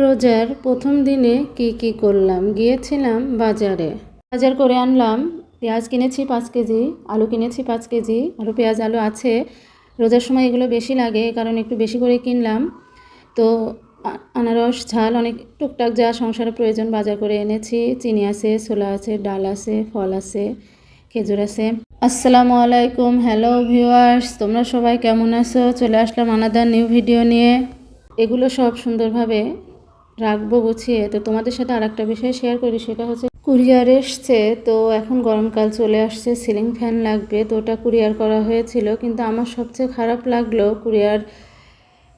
রোজার প্রথম দিনে কি কি করলাম? গিয়েছিলাম বাজারে। বাজার করে আনলাম, পেঁয়াজ কিনেছি পাঁচ কেজি, আলু কিনেছি পাঁচ কেজি আলু পেঁয়াজ, আলু আছে। রোজার সময় এগুলো বেশি লাগে কারণ একটু বেশি করে কিনলাম। তো আনারস, ঝাল, অনেক টুকটাক যা সংসারে প্রয়োজন বাজার করে এনেছি। চিনি আছে, ছোলা আছে, ডাল আছে, ফল আছে, খেজুর আছে। আসসালামু আলাইকুম, হ্যালো ভিউয়ার্স, তোমরা সবাই কেমন আছো? চলে আসলাম আনাদার নিউ ভিডিও নিয়ে। এগুলো সব সুন্দরভাবে রাখব গুছিয়ে তো তোমাদের সাথে আর একটা বিষয় শেয়ার করি, সেটা হচ্ছে কুরিয়ার এসছে, তো এখন গরমকাল চলে আসছে সিলিং ফ্যান লাগবে, তো ওটা কুরিয়ার করা হয়েছিল, কিন্তু আমার সবচেয়ে খারাপ লাগল কুরিয়ার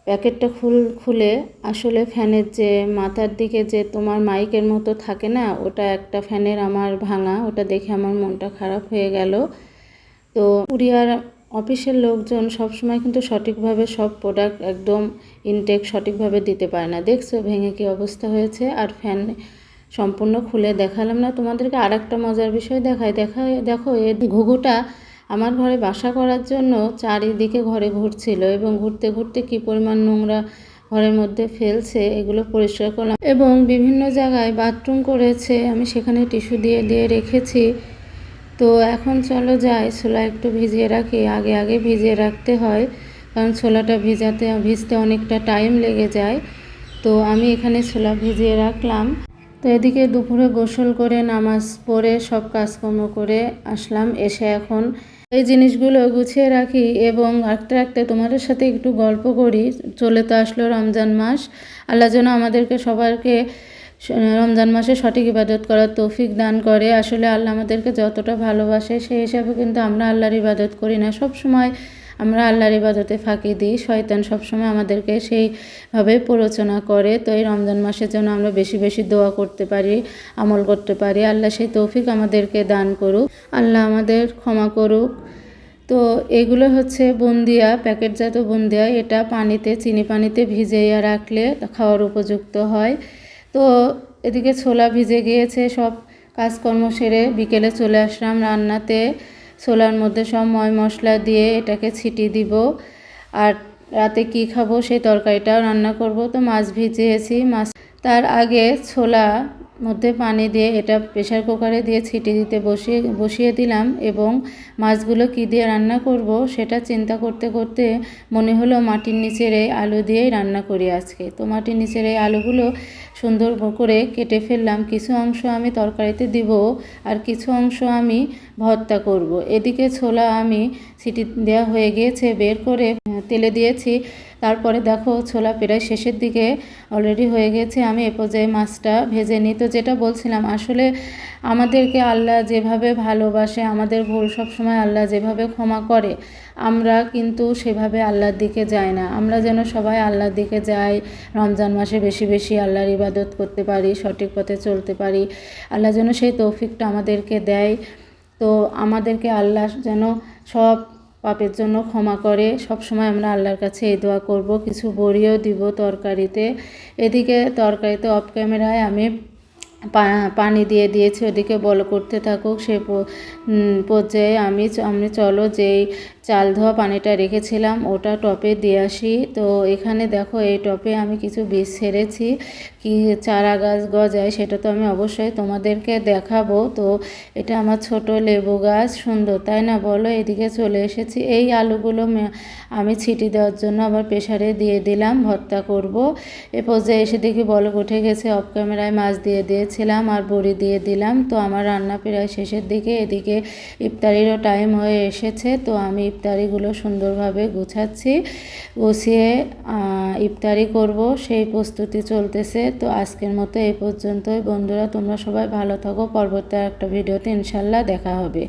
প্যাকেটটা খুল, খুলে, আসলে ফ্যানের যে মাথার দিকে যে তোমার মাইকের মতো থাকে না, ওটা একটা ফ্যানের আমার ভাঙা, ওটা দেখে আমার মনটা খারাপ হয়ে গেল। তো কুরিয়ার অফিসের লোকজন সবসময় কিন্তু সঠিকভাবে সব প্রোডাক্ট একদম ইনটেক সঠিকভাবে দিতে পারে না। দেখছ, ভেঙে কি অবস্থা হয়েছে? আর ফ্যান সম্পূর্ণ খুলে দেখালাম না। তোমাদেরকে আর একটা মজার বিষয় দেখাই। দেখা, দেখো এই ঘুঘুটা আমার ঘরে বাসা করার জন্য চারিদিকে ঘরে ঘুরছিল এবং ঘুরতে ঘুরতে কি পরিমাণ নোংরা ঘরের মধ্যে ফেলছে, এগুলো পরিষ্কার করলাম। এবং বিভিন্ন জায়গায় বাথরুম করেছে। আমি সেখানে টিস্যু দিয়ে দিয়ে রেখেছি। তো এখন চলো যাই, ছোলা একটু ভিজিয়ে রাখি। আগে আগে ভিজিয়ে রাখতে হয়, কারণ ছোলাটা ভিজাতে, ভিজতে অনেকটা টাইম লেগে যায়। তো আমি এখানে ছোলা ভিজিয়ে রাখলাম। তো এদিকে দুপুরে গোসল করে, নামাজ পড়ে, সব কাজকর্ম করে আসলাম, এসে এখন এই জিনিসগুলো গুছিয়ে রাখি এবং রাখতে রাখতে তোমাদের সাথে একটু গল্প করি। চলে তো আসলো রমজান মাস। আল্লাহ যেন আমাদেরকে সবাইকে রমজান মাসে সঠিক ইবাদত করার তৌফিক দান করে। আসলে আল্লাহ আমাদেরকে যতটা ভালোবাসে, সেই হিসাবে কিন্তু আমরা আল্লাহর ইবাদত করি না। সব সময় আমরা আল্লাহর ইবাদতে ফাঁকি দিই। শয়তান সবসময় আমাদেরকে সেইভাবে প্ররোচনা করে। তো এই রমজান মাসের জন্য আমরা বেশি বেশি দোয়া করতে পারি, আমল করতে পারি, আল্লাহ সেই তৌফিক আমাদেরকে দান করুক। আল্লাহ আমাদের ক্ষমা করুক। তো এগুলো হচ্ছে বুন্দিয়া, প্যাকেটজাত বুন্দিয়া। এটা পানিতে, চিনি পানিতে ভিজিয়ে রাখলে খাওয়ার উপযুক্ত হয়। তো এদিকে ছোলা ভিজে গিয়েছে, সব কাজকর্ম সেরে বিকেলে চলে আসলাম রান্নাতে। ছোলার মধ্যে সব ময় মশলা দিয়ে এটাকে ছিটি দিব। আর রাতে কি খাব সেই তরকারিটাও রান্না করব। তো মাছ ভিজিয়েছি, মাছ তার আগে ছোলা মধ্যে পানি দিয়ে এটা প্রেশার কুকারে দিয়ে ছিটি দিতে বসিয়ে বসিয়ে দিলাম এবং মাছগুলো কী দিয়ে রান্না করব সেটা চিন্তা করতে করতে মনে হলো মাটির নিচের এই আলু দিয়েই রান্না করি আজকে। তো মাটির নিচের এই আলুগুলো সুন্দর করে কেটে ফেললাম। কিছু অংশ আমি তরকারিতে দিব আর কিছু অংশ আমি ভর্তা করব। এদিকে ছোলা আমি সিটি দেওয়া হয়ে গিয়েছে, বের করে তেলে দিয়েছি। তারপরে দেখো ছোলা প্রায় শেষের দিকে অলরেডি হয়ে গেছে। আমি এ পর্যায়ে মাছটা ভেজে নিই। তো যেটা বলছিলাম, আসলে আমাদেরকে আল্লাহ যেভাবে ভালোবাসে, আমাদের ভুল সবসময় আল্লাহ যেভাবে ক্ষমা করে, আমরা কিন্তু সেভাবে আল্লাহর দিকে যাই না। আমরা যেন সবাই আল্লাহর দিকে যাই, রমজান মাসে বেশি বেশি আল্লাহর ইবাদত করতে পারি, সঠিক পথে চলতে পারি, আল্লাহ যেন সেই তৌফিকটা আমাদেরকে দেয়। তো আমাদেরকে আল্লাহ যেন সব পাপের জন্য ক্ষমা করে। সব সময় আমরা আল্লাহর কাছে এই দোয়া করব। কিছু বড়িও দিব তরকারিতে। এদিকে তরকারিতে অফ ক্যামেরায় আমি পানি দিয়ে দিয়েছি। ওদিকে বল করতে থাকুক। সে পর্যায়ে আমি আমি চলো যেই চাল ধোয়া পানিটা রেখেছিলাম, ওটা টপে দিয়ে আসি। তো এখানে দেখো, এই টপে আমি কিছু বীজ ছেড়েছি, কি চারা গাছ গজায়, সেটা তো আমি অবশ্যই তোমাদেরকে দেখাবো। তো এটা আমার ছোট লেবু গাছ, সুন্দর, তাই না বলো? এদিকে চলে এসেছি। এই আলুগুলো আমি ছিটি দেওয়ার জন্য আবার প্রেশারে দিয়ে দিলাম, ভর্তা করব। এ পর্যায়ে এসে দেখি বলক উঠে গেছে অফ ক্যামেরায় মাছ দিয়ে দিয়েছিলাম আর বড়ি দিয়ে দিলাম। তো আমার রান্না প্রায় শেষের দিকে, এদিকে ইফতারিরও টাইম হয়ে এসেছে, তো আমি ইফতারিগুলো সুন্দরভাবে গুছাচ্ছি। গুছিয়ে ইফতারি করব, সেই প্রস্তুতি চলতেছে। তো আজকের মতো এই পর্যন্তই। বন্ধুরা, তোমরা সবাই ভালো থাকো। পরবর্তী একটা ভিডিওতে ইনশাল্লাহ দেখা হবে।